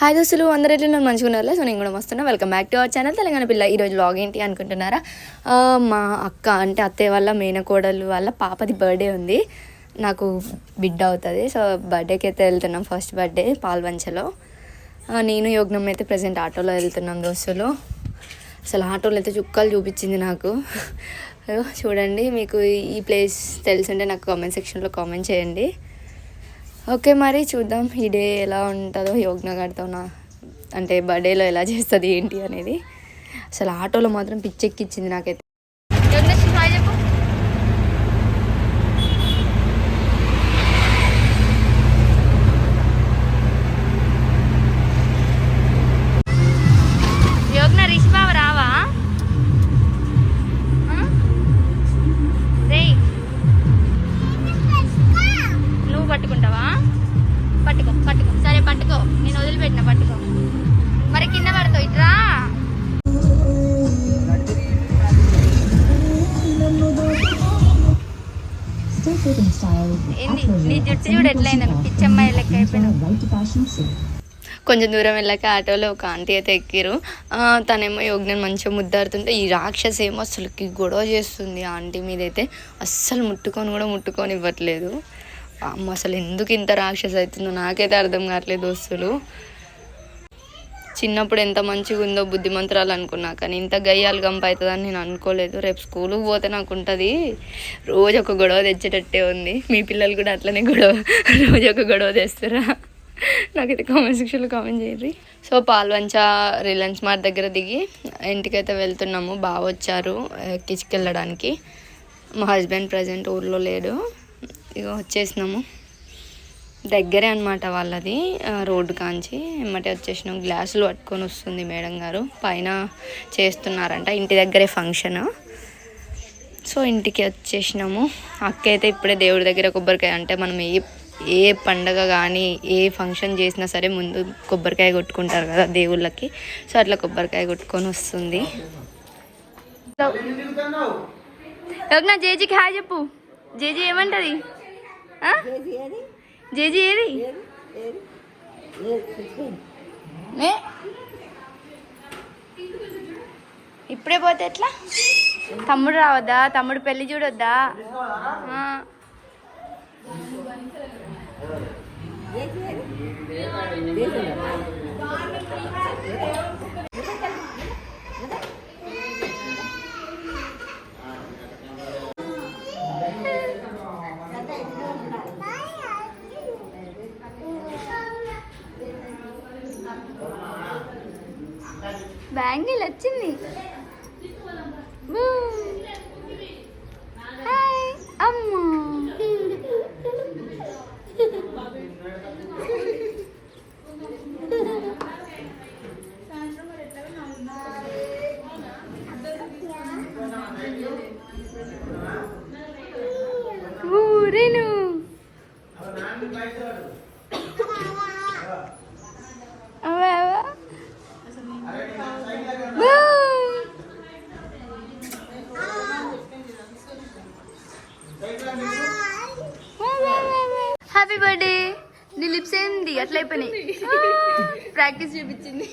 Hi దోస్తులు అందరూ ఎట్లా ఉన్నారు? మంచిగా సో నేను కూడా వస్తున్నా welcome back to our channel Telangana పిల్ల ఈరోజు వ్లాగ్ ఏంటి అనుకుంటున్నారా? మా అక్క అంటే అత్తయ్య వాళ్ళ మేనకోడలు వాళ్ళ పాపది బర్త్డే ఉంది. నాకు బిడ్డ అవుతుంది. సో బర్త్డేకి అయితే వెళ్తున్నాం. ఫస్ట్ బర్త్డే పాల్వంచలో. నేను యోగ్నం అయితే ప్రజెంట్ ఆటోలో వెళ్తున్నాం దోస్తులు. అసలు ఆటోలో అయితే చుక్కలు చూపించింది నాకు. చూడండి మీకు ఈ ప్లేస్ తెలిసింటే నాకు కామెంట్ సెక్షన్లో కామెంట్ చేయండి. ఓకే మరి చూద్దాం ఈ డే ఎలా ఉంటుందో యోగ్న నా అంటే బర్త్డేలో ఎలా చేస్తుంది ఏంటి అనేది. అసలు ఆటోలో మాత్రం పిచ్చెక్కిచ్చింది నాకైతే. నీ జుట్టు చూడు ఎట్లయిందని పిచ్చమ్మాయి లెక్క అయిపోయినావు. కొంచెం దూరం వెళ్ళాక ఆటోలో ఒక ఆంటీ అయితే ఎక్కిరు ఆ, తనేమో యోగ్ని మంచిగా ముద్దాడుతుంటే ఈ రాక్షస్ ఏమో అసలుకి గొడవ చేస్తుంది ఆ ఆంటీ మీద అయితే అస్సలు ముట్టుకొని కూడా ముట్టుకొని ఇవ్వట్లేదు అమ్మ అసలు ఎందుకు ఇంత రాక్షస్ అవుతుందో నాకైతే అర్థం కావట్లేదు దోస్తులు చిన్నప్పుడు ఎంత మంచిగా ఉందో బుద్ధిమంతురాలు అనుకున్నా కానీ ఇంత గయ్యాలు గంప అవుతుందని నేను అనుకోలేదు. రేపు స్కూల్కి పోతే నాకు ఉంటుంది. రోజు ఒక గొడవ తెచ్చేటట్టే ఉంది. మీ పిల్లలు కూడా అట్లనే గొడవ రోజు ఒక గొడవ తెస్తారా? నాకైతే కామెంట్ సెక్షన్లో కామెంట్ చేయండి. సో పాల్వంచ రిలయన్స్ మార్ట్ దగ్గర దిగి ఇంటికైతే వెళ్తున్నాము. బాగా వచ్చారు కిచ్కి వెళ్ళడానికి మా హస్బెండ్ ప్రజెంట్ ఊర్లో లేడు. ఇక వచ్చేసినాము. దగ్గరే అనమాట వాళ్ళది రోడ్డు కాంచి. ఎమ్మటే వచ్చేసినాం. గ్లాసులు పట్టుకొని వస్తుంది మేడం గారు. పైన చేస్తున్నారంట. ఇంటి దగ్గరే ఫంక్షన్. సో ఇంటికి వచ్చేసినాము. అక్క అయితే ఇప్పుడే దేవుడి దగ్గర కొబ్బరికాయ అంటే మనం ఏ ఏ పండగ కానీ ఏ ఫంక్షన్ చేసినా సరే ముందు కొబ్బరికాయ కొట్టుకుంటారు కదా దేవుళ్ళకి. సో అట్లా కొబ్బరికాయ కొట్టుకొని వస్తుంది. జేజీకి హాయ్ చెప్పు. జేజీ ఏమంటది? జేజీ ఏది? ఇప్పుడే పోతే ఎట్లా? తమ్ముడు రావద్దా? తమ్ముడు పెళ్ళి చూడొద్దా? బ్యాంగిల్ వచ్చింది బూ. హాయ్ అమ్మా ఊరేను అవా అవా హ్యాపీ బర్త్డే నీ లిప్స్ ఏంది అట్లా అయిపోయినాయి ప్రాక్టీస్ చూపించింది.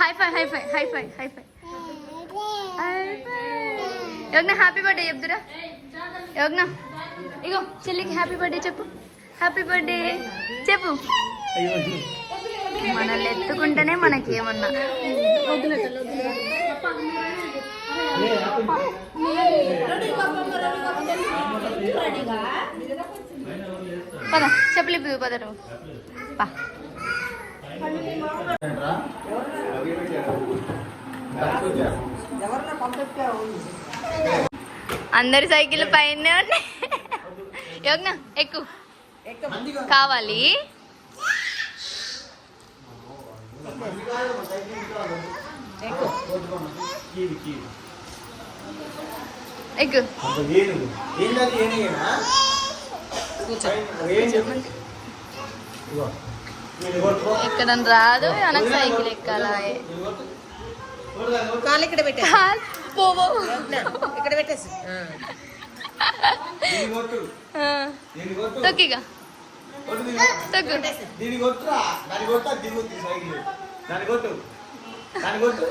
High five high five high five high five Yogna happy birthday చెప్తురా? Yogna ఇగో చెల్లికి హ్యాపీ బర్త్డే చెప్పు. హ్యాపీ బర్త్డే చెప్పు. మనల్ని ఎత్తుకుంటేనే మనకి ఏమన్నా పద చెప్పులు పదరు పా. అందరి సైకిల్ పైన యోగ్న ఎక్కు. కావాలి. ఎక్కు. ఏనిగేనా ఎక్కడ రాదు వెనక సైకిల్ ఎక్కాలా కాలు ఇక్కడ ఇక్కడ పెట్టేసి. తొక్కిగా కొట్టురా కొట్టు సైకిల్ కొట్టు కొట్టు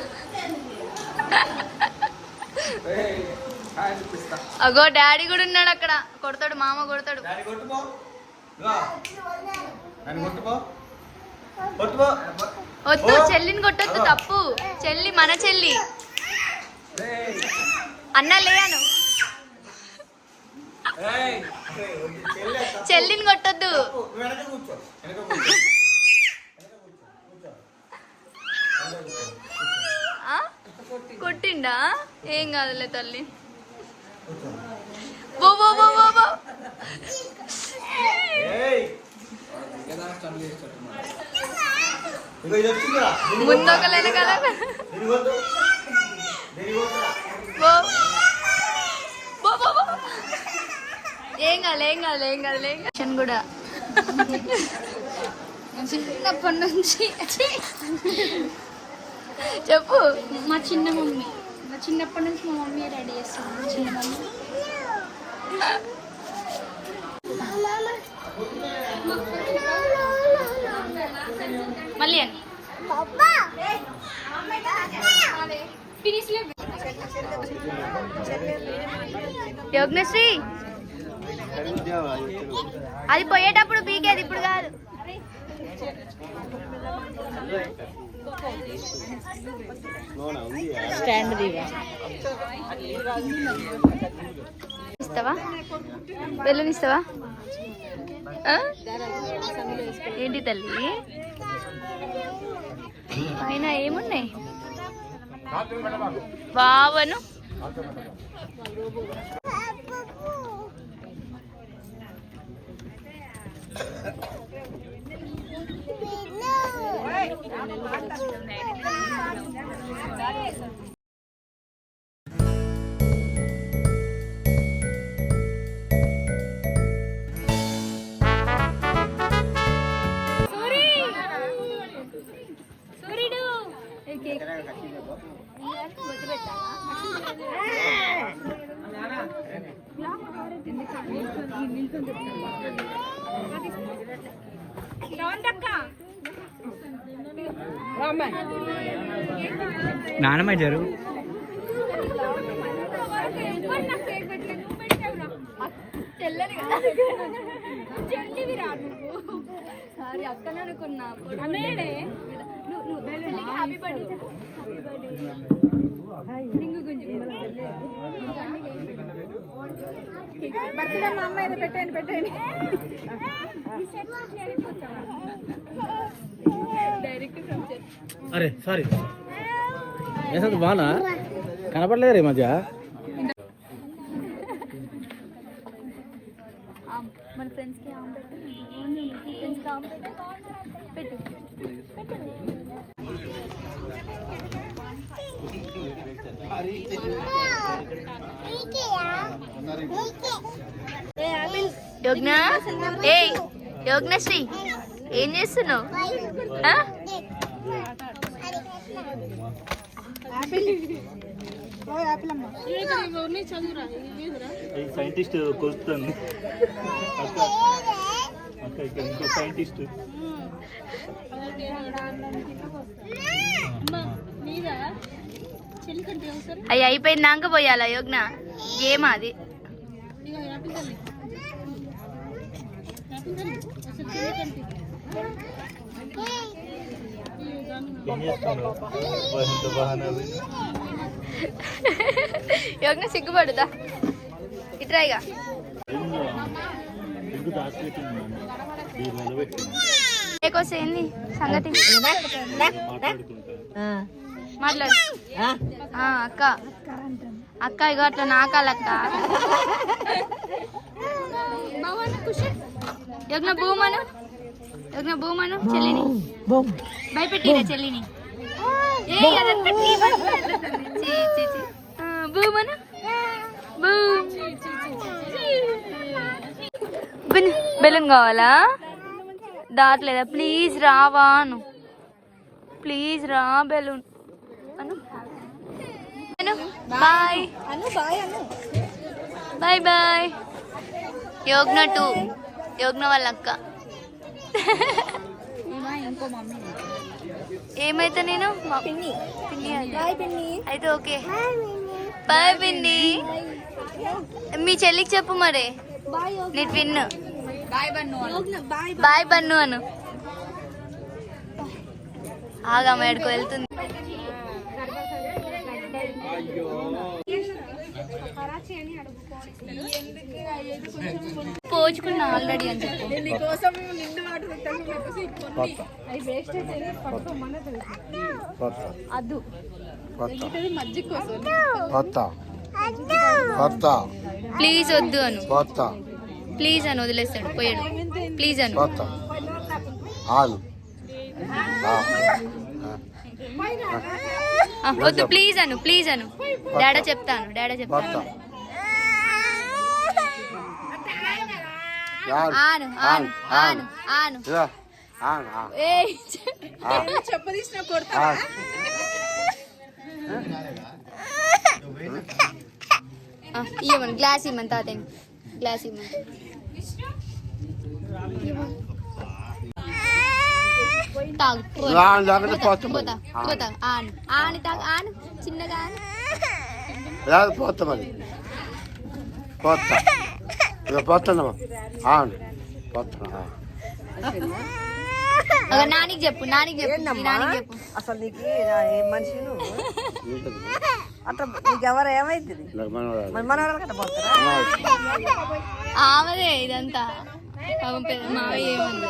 అగో డాడీ కూడా ఉన్నాడు అక్కడ. కొడతాడు మామ కొడతాడు. కొట్టుకో కొట్టుకో వద్దు. చెల్లిని కొట్టొద్దు. తప్పు. చెల్లి మన చెల్లి. ఏయ్, అన్న లేను. చెల్లిని కొట్టొద్దు. తప్పు. నువ్వు వెనక కూర్చో. వెనక కూర్చో. వెనక కూర్చో. కూర్చో వెనక కూర్చో ఆ? కొట్టిండా? ఏం కాదులే తల్లి. కూర్చో. బో బో బో బో బో ఏయ్ ఇగో ఇది వచ్చిందిరా. దీన్ని ముందు కొట్టురా. ఒక వెనకాల ఏం కాదు ఏం కాదు ఏం కాదు ఏం కాదు. కూడా. చిన్నప్పటి నుంచి. చెప్పు. మా చిన్న మమ్మీ. మా చిన్నప్పటి నుంచి మా మమ్మీ రెడీ చేస్తాను మా చిన్న మమ్మీ. మళ్ళీ అని యోగ్నశ్రీ అది పోయేటప్పుడు పీకేది ఇప్పుడు కాదు. ఇస్తావా? బెల్లం ఇస్తావా? ఏంటి తల్లి? పైన ఏమున్నాయి? బావను నానమ్మ జరు తెల్లని అక్కనే అనుకున్నా హ్యాపీ బర్త్డే బర్త్డే మా అమ్మ పెట్టండి పెట్టండి అరే సారీ ఏసంత బానా కనపడలేదు రే మధ్య మన ఫ్రెండ్స్కి ఆమ్ పెట్టు. ఫ్రెండ్స్ పెట్టు. పెట్టు. యోగ్న ఏయ్ యోగ్నశ్రీ ఏం చేస్తున్నావు? సైంటిస్ట్ కొలుస్తుంది ఇంకో సైంటిస్ట్ అవి అయిపోయిందాక పోయాలా యోగ్న? గేమ్ అది? యోగ్న సిగ్గుపడుదా? ఇట్రా ఇక ఎందుకు దాచిపెట్టింది దీని నిలబెట్టింది. లేకోసే ఏంది సంగతి? మాట్లాడు. అక్క. అక్క ఇగో అట్లా నాకాలక్క. యజ్ఞ భూమను? యజ్ఞ భూమను? చెల్లిని. భయపెట్టిరా చెల్లిని. భూమను? భూమ్. బెలూన్ కావాలా? దాట్లేదా? ప్లీజ్ రావా అను ప్లీజ్ రా balloon. Anu. Anu bye. Anu bye Anu bye. Bye Yogna too. Yogna వాళ్ళ అక్క ఏమైతే నేను? పిన్ని. అయితే ఓకే. బాయ్ పిన్ని. మీ చెల్లికి చెప్పు మరి. నీ twin boy Bunnu bye bye Bunnu Anu. ఆగా మేడకు వెళ్తుంది. పోచుకున్నా ఆల్రెడీ అని చెప్పు. అద్దు మజ్జిగ కోసం. కొత్త కొత్త ప్లీజ్ వద్దు అను. ప్లీజ్ అని వదిలేస్తాడు. పోయాడు. ప్లీజ్ అను. ఆలు. వద్దు ప్లీజ్ అను ప్లీజ్ అను. డాడా చెప్తాను డాడా చెప్తాను. ఆను ఆను ఆను చెప్పదీసిన ఇవ్వమను గ్లాస్ ఇవ్వమని తాతయ్య. గ్లాస్ ఇవ్వమని తాగు పోతా, పోతా మరి. పోతా, పోతా. ఆను. ఆను తాగు ఆను. చిన్నగా ఆను. లేదు పోత కొత్త ఇక పోతున్నామా ఆను. పోత ఒక నానికి చెప్పు నానికి చెప్పు నానికి చెప్పు. అసలు నీకు ఏం మనిషి అట్లా నీకు ఎవరు ఏమైతుంది? మనవరాలు. మన మనవరాలు కట్ట పోతారా? ఆమెదే ఇదంతా. మావయ్య ఏమన్నా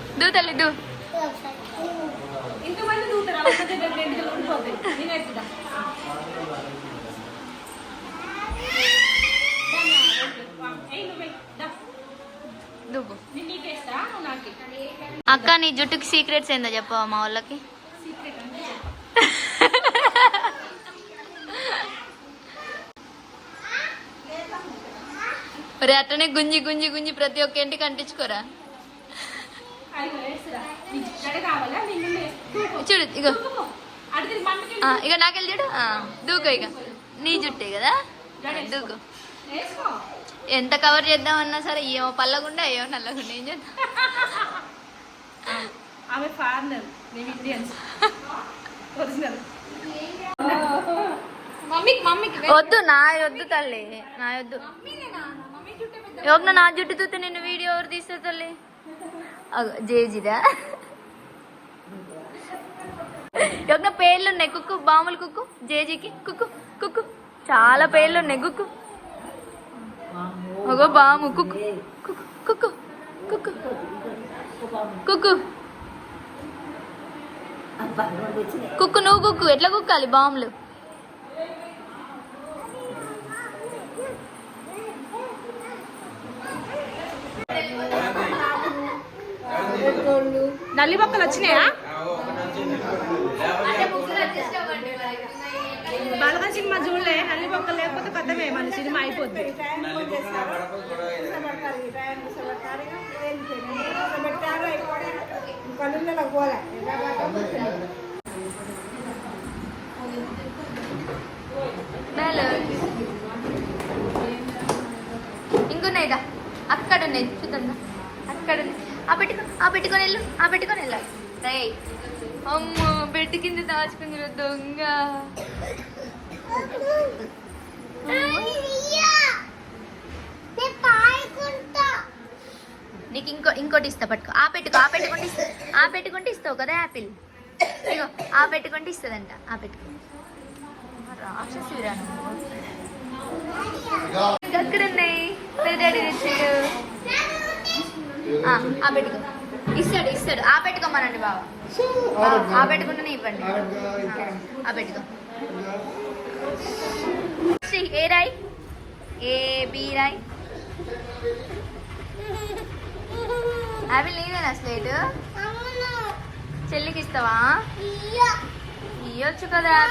దు తల్లి దు దువ్వు. అక్క నీ జుట్టుకి సీక్రెట్స్ ఏందో చెప్పవా మా వాళ్ళకి. మరి అట్టనే గుంజి గుంజి గుంజి ప్రతి ఒక్క ఇంటికి అంటించుకోరా? చూడు ఇగో. ఇక నాకెళ్ళి చూడు. దూకో ఇక నీ జుట్టే కదా? దూకో. ఎంత కవర్ చేద్దామన్నా సరే ఏమో పల్లగుండా ఏమో నల్లగుండా. ఏం చేద్దాం? ఆమె ఫార్నర్ మేము ఇండియన్స్ ఒరిజినల్ మమ్మీకి మమ్మీకి వద్దు నా వద్దు తల్లి. నా వద్దు. ఎవరిన నా జుట్టు తూతే నిన్ను వీడియో ఎవరు తీస్తే తల్లి? జేజిదా? ఎవరిన పేర్లు ఉన్నాయి కుక్కు బాములు కుక్కు జేజీకి కుక్కు కుక్కు. చాలా పేర్లు ఉన్నాయి కుక్కు. అగో బాము కుక్కు. కుక్కు కుక్కు కుక్కు. కుక్కు. కుక్కు నువ్వు కుక్కు. ఎట్లా కుక్కాలి బాములు? నల్లి బొక్కలు వచ్చినాయా? బలగ సినిమా చూడలే నల్లి బొక్కలు లేకపోతే కథమే మన సినిమా అయిపోద్ది. ఇంకున్నాయిదా అక్కడ ఉన్నాయి చూద్దాం అక్కడ ఉన్నాయి. ఆ పెట్టుకో ఆ పెట్టుకొని వెళ్ళు ఆ పెట్టుకొని వెళ్ళాలి రే అమ్మో బెడ్ కింద దాచుకుంది దొంగ. నీకు ఇంకో ఇంకోటి ఇస్తా పట్టుకో. ఆ పెట్టుకో ఆ పెట్టుకుంటే ఇస్తా ఆ పెట్టుకుంటే ఇస్తావు కదా యాపిల్? ఇగో ఆ పెట్టుకుంటే ఇస్తుందంట ఆ పెట్టుకో. రాక్షసిరా ఉన్నాయి పెద్ద తెచ్చాడు. ఆ, ఆ పెట్టుకో. ఇస్తాడు ఇస్తాడు. ఆ పెట్టుకోమనండి బాబా ఆ పెట్టుకుంటేనే ఇవ్వండి. ఆ, ఆ పెట్టుకో. ఏ రాయ్? ఏ బి రాయ్? యాపిల్ నీదేనా స్లేట్? చెల్లికి ఇస్తావా ఇయ్యొచ్చు కదా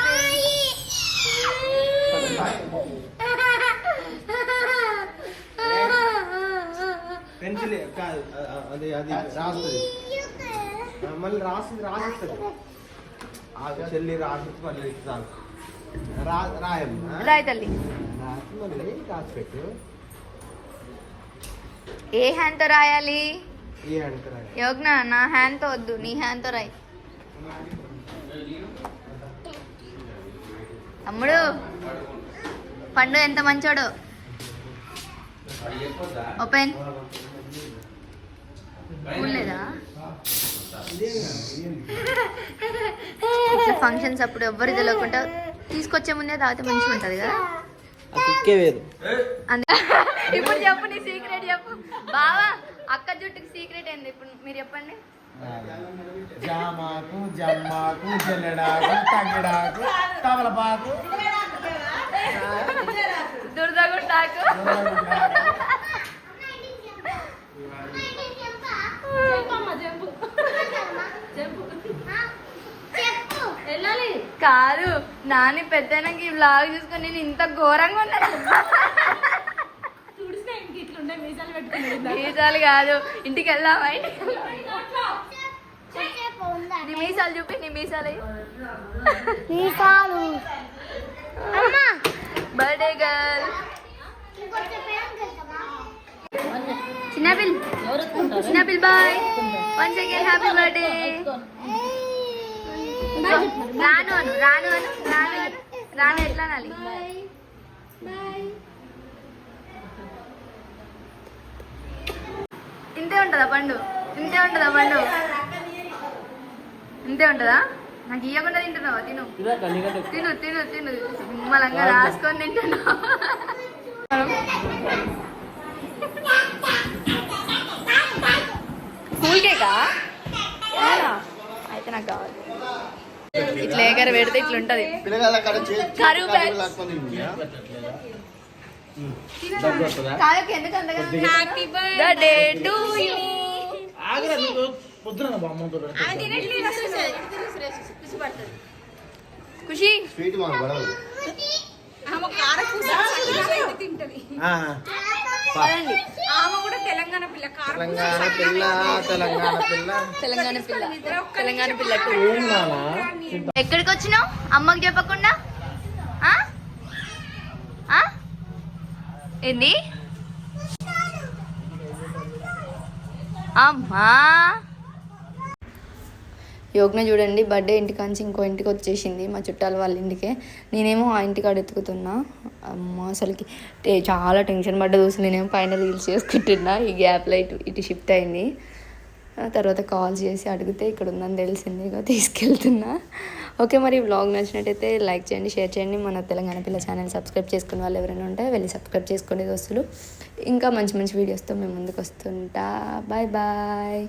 పెన్సిల్ కాదు అది అది రాస్తుంది. మళ్ళీ రాసి రాసిస్తుంది. చెల్లి రాసి మళ్ళీ ఇస్తాను. రా రాయం రాయి తల్లి. రాసి మళ్ళీ రాసి పెట్టు? ఏ హ్యాండ్తో రాయాలి? ఈ హ్యాండ్ రాయి యోగ్న నా హ్యాండ్తో వద్దు నీ హ్యాండ్తో రాయి. తమ్ముడు పండు ఎంత మంచోడు. ఓపెన్. ఇట్లా ఫంక్షన్స్ అప్పుడు ఎవ్వరు తెలియకుండా తీసుకొచ్చే ముందే తాగితే మంచిగా ఉంటుంది కదా? ఇప్పుడు చెప్పు నీ సీక్రెట్ చెప్పు. బావా అక్క జుట్టుకి సీక్రెట్ ఏంది? ఇప్పుడు మీరు చెప్పండి. జామాకు జమ్మాకు జల్లెడాకు తగ్గడాకు తమలపాకు దురదగుంటాకు కాదు నాని పెద్దనకి ఈ బ్లాగ్ చూసుకొని నేను ఇంత ఘోరంగా ఉన్నాను. మీసాలు కాదు ఇంటికి వెళ్దామా ఇంటికి వెళ్దామా? నీ మీసాలు చూపి నీ మీసాలు బర్త్డే గర్ల్. చిన్నపిల్ చిన్నపిల్ boy. One second happy birthday Ranu Anu Ranu అను రాను అను రాను ఎట్లా అనాలి? ఇంతే ఉంటుందా పండు? ఇంతే ఉంటుందా పండు? ఇంతే ఉంటుందా? నాకు ఇవ్వకుండా తింటున్నావా? తిను. తిను తిను తిను. నిమ్మలంగా రాసుకొని తింటున్నావు. కూల్ కేకా? అయితే నాకు కావాలి. ఇట్లా ఏగర పెడితే ఇట్లా ఉంటది పిల్లగాళ్ళ కాడ మా గొడవ పదండి తెలంగాణ పిల్ల తెలంగాణ పిల్ల. తెలంగాణ పిల్ల. తెలంగాణ పిల్ల. ఎక్కడికి వచ్చినావు? అమ్మకి చెప్పకుండా? ఆ? ఆ? ఏంది? అమ్మా! యోగ్న చూడండి బర్త్డే ఇంటికాంచి ఇంకో ఇంటికి వచ్చేసింది మా చుట్టాల వాళ్ళ ఇంటికే. నేనేమో ఆ ఇంటికాడ ఎత్తుకుతున్నా అమ్మ అసలుకి చాలా టెన్షన్ పడ్డ చూసి నేనేమో పైన రీల్స్ చేసుకుంటున్నా. ఈ గ్యాప్లో ఇటు ఇటు షిఫ్ట్ అయింది. తర్వాత కాల్ చేసి అడిగితే ఇక్కడ ఉందని తెలిసింది. ఇక తీసుకెళ్తున్నా. ఓకే మరి వ్లాగ్ నచ్చినట్టయితే లైక్ చేయండి షేర్ చేయండి. మన తెలంగాణ పిల్ల ఛానల్ సబ్స్క్రైబ్ చేసుకున్న వాళ్ళు ఎవరైనా ఉంటే వెళ్ళి సబ్స్క్రైబ్ చేసుకోండి దోస్తులు. ఇంకా మంచి మంచి వీడియోస్తో మేము ముందుకు వస్తుంటా. Bye bye.